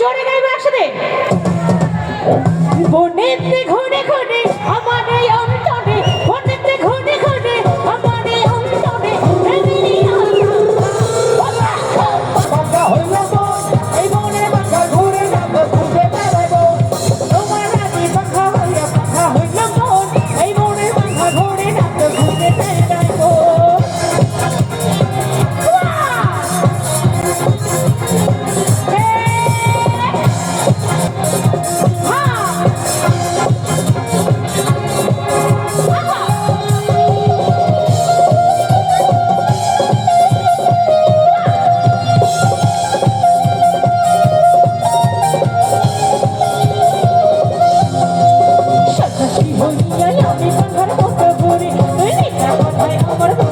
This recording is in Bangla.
জোরে গাইবো একসাথে। বনেতে ঘুরে ঘুরে はい、頑張る